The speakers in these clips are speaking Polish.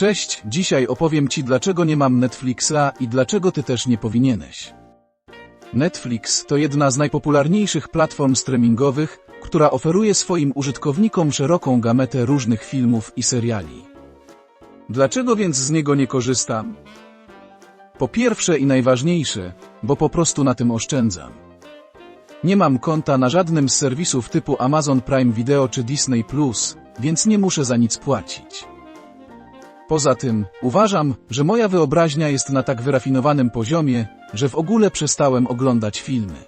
Cześć, dzisiaj opowiem Ci dlaczego nie mam Netflixa i dlaczego Ty też nie powinieneś. Netflix to jedna z najpopularniejszych platform streamingowych, która oferuje swoim użytkownikom szeroką gametę różnych filmów i seriali. Dlaczego więc z niego nie korzystam? Po pierwsze i najważniejsze, bo po prostu na tym oszczędzam. Nie mam konta na żadnym z serwisów typu Amazon Prime Video czy Disney Plus, więc nie muszę za nic płacić. Poza tym, uważam, że moja wyobraźnia jest na tak wyrafinowanym poziomie, że w ogóle przestałem oglądać filmy.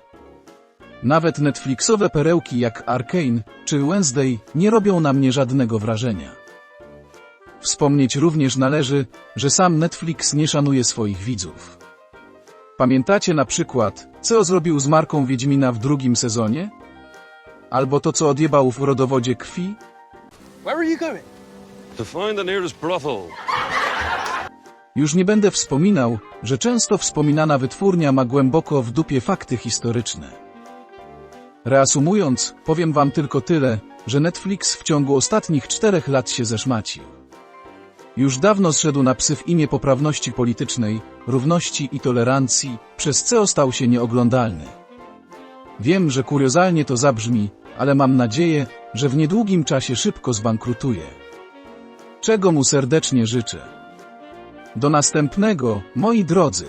Nawet Netflixowe perełki jak Arcane czy Wednesday nie robią na mnie żadnego wrażenia. Wspomnieć również należy, że sam Netflix nie szanuje swoich widzów. Pamiętacie na przykład, co zrobił z marką Wiedźmina w drugim sezonie? Albo to, co odjebał w rodowodzie krwi? Where are you going? To find the nearest brothel. Już nie będę wspominał, że często wspominana wytwórnia ma głęboko w dupie fakty historyczne. Reasumując, powiem wam tylko tyle, że Netflix w ciągu ostatnich czterech lat się zeszmacił. Już dawno zszedł na psy w imię poprawności politycznej, równości i tolerancji, przez co stał się nieoglądalny. Wiem, że kuriozalnie to zabrzmi, ale mam nadzieję, że w niedługim czasie szybko zbankrutuje. Czego mu serdecznie życzę. Do następnego, moi drodzy.